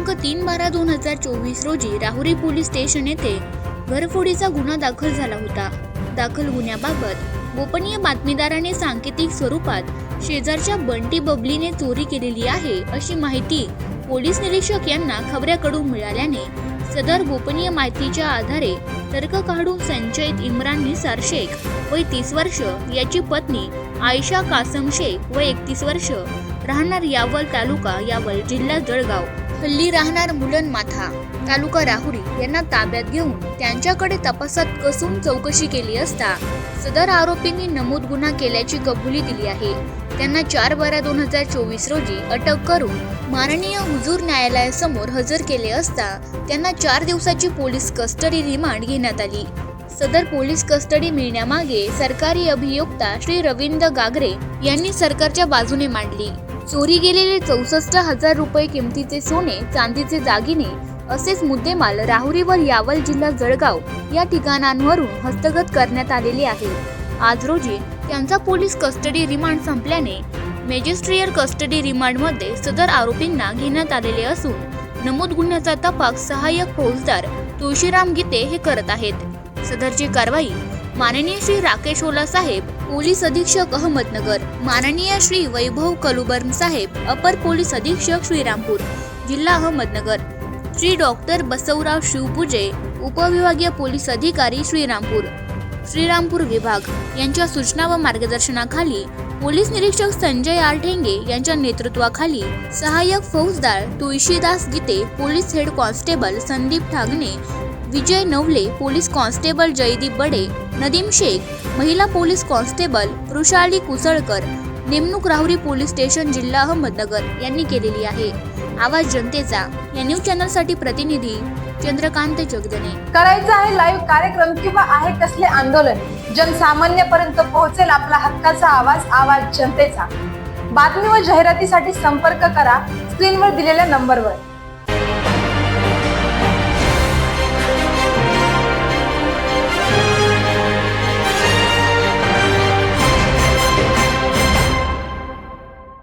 अंक तीन बारा दोन हजार चोवीस रोजी राहुरी पोलीस स्टेशन येथे घरफोडीचा गुन्हा दाखल झाला होता. दाखल गुन्ह्याबाबत गोपनीय बातमीदाराने सांकेतिक स्वरूपात शेजारच्या बंटी बबलीने चोरी केलेली आहे अशी माहिती पोलीस निरीक्षक यांना खबऱ्याकडून मिळाल्याने सदर गोपनीय माहितीच्या आधारे तर्क काढून संचयित इम्रान निसार शेख वय तीस वर्ष याची पत्नी आयशा कासम शेख व एकतीस वर्ष राहणार यावल तालुका यावल जिल्हा जळगाव. हल्ली राहणार मुलन माथा तालुका राहुरी यांना ताब्यात घेऊन त्यांच्याकडे तपासात कसून चौकशी केली असता सदर आरोपींनी नमूद गुन्हा केल्याची कबुली दिली आहे. त्यांना चार बारा दोन हजार चोवीस रोजी अटक करून माननीय हुजूर न्यायालयासमोर हजर केले असता त्यांना चार दिवसाची पोलीस कस्टडी रिमांड घेण्यात आली. सदर पोलीस कस्टडी मिळण्यामागे सरकारी अभियोक्ता श्री रवींद्र गागरे यांनी सरकारच्या बाजूने मांडली. चोरी गेलेले चौसष्ट हजार रुपये किमतीचे सोने चांदीचे दागिने असेच मुद्देमाल राहुरी व यावल जिल्हा जळगाव या ठिकाणांवरून हस्तगत करण्यात आलेले आहे. आज रोजी त्यांचा पोलीस कस्टडी रिमांड संपल्याने मॅजिस्ट्रियल कस्टडी रिमांडमध्ये सदर आरोपींना घेण्यात आलेले असून नमूद गुन्ह्याचा तपास सहाय्यक फौजदार तुळशीराम गीते हे करत आहेत. सदरची कारवाई माननीय श्री राकेश ओला साहेब पोलीस अधीक्षक अहमदनगर. माननीय श्री वैभव कलुबर्न साहेब अपर पोलीस अधीक्षक श्रीरामपूर जिल्हा अहमदनगर. श्री डॉक्टर बसवराव शिवपूजे उपविभागीय पोलीस अधिकारी श्रीरामपूर. श्रीरामपूर विभाग यांच्या सूचना व मार्गदर्शनाखाली पोलीस निरीक्षक संजय आर ठेंगे यांच्या नेतृत्वाखाली सहाय्यक फौजदार Tulshidas Gite police head constable Sandeep Thagane Vijay Navale police constable Jaydeep Bade Nadeem Shaikh महिला पोलीस कॉन्स्टेबल वृषाली कुसळकर नेमणूक राहुरी पोलीस स्टेशन जिल्हा अहमदनगर यांनी केलेली आहे. आवाज जनतेचा या न्यूज चॅनलसाठी प्रतिनिधी चंद्रकांत जगदने करायचं आहे लाईव्ह कार्यक्रम किंवा आहे कसले आंदोलन? जनसामान्यपर्यंत पोहोचेल आपला हक्काचा आवाज आवाज जनतेचा. बातमी व जाहिरातीसाठी संपर्क करा स्क्रीनवर दिलेल्या नंबरवर